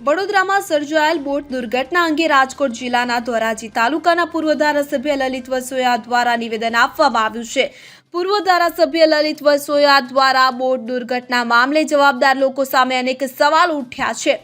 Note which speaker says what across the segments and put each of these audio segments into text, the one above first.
Speaker 1: વડોદરામાં સર્જાયેલ બોટ દુર્ઘટના અંગે રાજકોટ જિલ્લાના ધોરાજી તાલુકાના પૂર્વ ધારાસભ્ય લલિત વસોયા દ્વારા નિવેદન આપવામાં આવ્યું છે. પૂર્વ ધારાસભ્ય લલિત વસોયા દ્વારા બોટ દુર્ઘટના મામલે જવાબદાર લોકો સામે અનેક સવાલ ઉઠ્યા છે.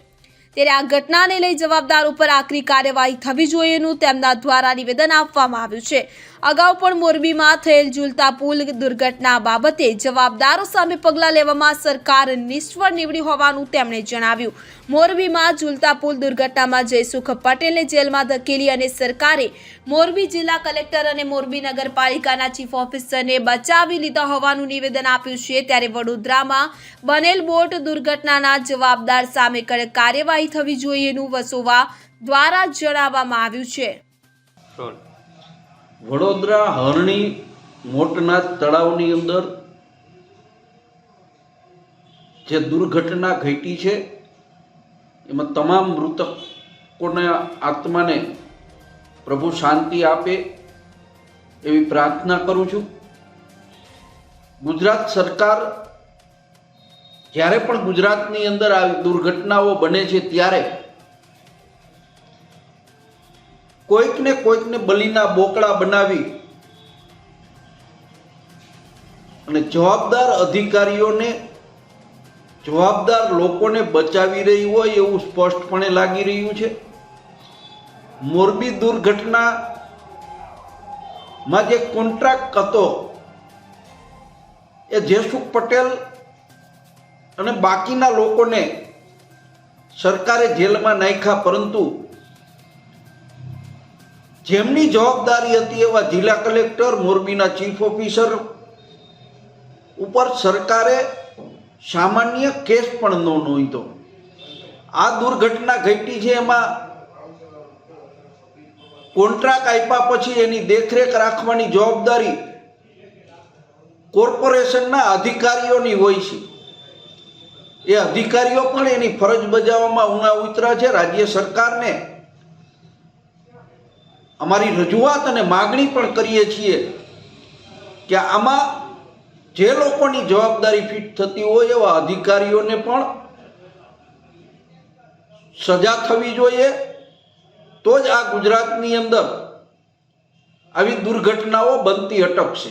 Speaker 1: ત્યારે આ ઘટનાને લઈ જવાબદાર ઉપર આકરી કાર્યવાહી થવી જોઈએનું તેમના દ્વારા નિવેદન આપવામાં આવ્યું છે. અગાઉ પણ મોરબીમાં થયેલ ઝૂલતા પુલ દુર્ઘટના બાબતે જવાબદારો સામે પગલાં લેવામાં સરકાર નિષ્ફળ નીવડી હોવાનું તેમણે જણાવ્યું. મોરબીમાં ઝૂલતા પુલ દુર્ઘટનામાં જયસુખ પટેલને જેલમાં ધકેલી અને સરકારે મોરબી જિલ્લા કલેક્ટર અને મોરબી નગરપાલિકાના ચીફ ઓફિસરને બચાવી લીધા હોવાનું નિવેદન આપ્યું છે. ત્યારે વડોદરામાં બનેલ બોટ દુર્ઘટનાના જવાબદાર સામે કડક કાર્યવાહી થવી જોઈએનું વસોવા દ્વારા જણાવવામાં આવ્યું છે.
Speaker 2: વડોદરા હરણી મોટનાથ તળાવની અંદર જે દુર્ઘટના ઘટી છે એમાં તમામ મૃતકોના આત્માને પ્રભુ શાંતિ આપે એવી પ્રાર્થના કરું છું. ગુજરાત સરકાર જ્યારે પણ ગુજરાતની અંદર આવી દુર્ઘટનાઓ બને છે ત્યારે કોઈકને કોઈકને બલીના બોકડા બનાવી અને જવાબદાર અધિકારીઓને, જવાબદાર લોકોને બચાવી રહી હોય એવું સ્પષ્ટપણે લાગી રહ્યું છે. મોરબી દુર્ઘટનામાં જે કોન્ટ્રાક્ટ હતો, એ જેસુખ પટેલ અને બાકીના લોકોને સરકારે જેલમાં નાખ્યા, પરંતુ જેમની જવાબદારી હતી એવા જિલ્લા કલેક્ટર, મોરબીના ચીફ ઓફિસર ઉપર સરકારે સામાન્ય કેસ પણ ન નોંધ્યો. આ દુર્ઘટના ઘટી છે, એમાં કોન્ટ્રાક્ટ આપ્યા પછી એની દેખરેખ રાખવાની જવાબદારી કોર્પોરેશનના અધિકારીઓની હોય છે. એ અધિકારીઓ પણ એની ફરજ બજાવવામાં ઉણા ઉતરા છે. રાજ્ય સરકારને અમારી રજૂઆત અને માગણી પણ કરીએ છીએ કે આમાં જે લોકોની જવાબદારી ફિટ થતી હોય એવા અધિકારીઓને પણ સજા થવી જોઈએ. તો જ આ ગુજરાતની અંદર આવી દુર્ઘટનાઓ બનતી અટકશે.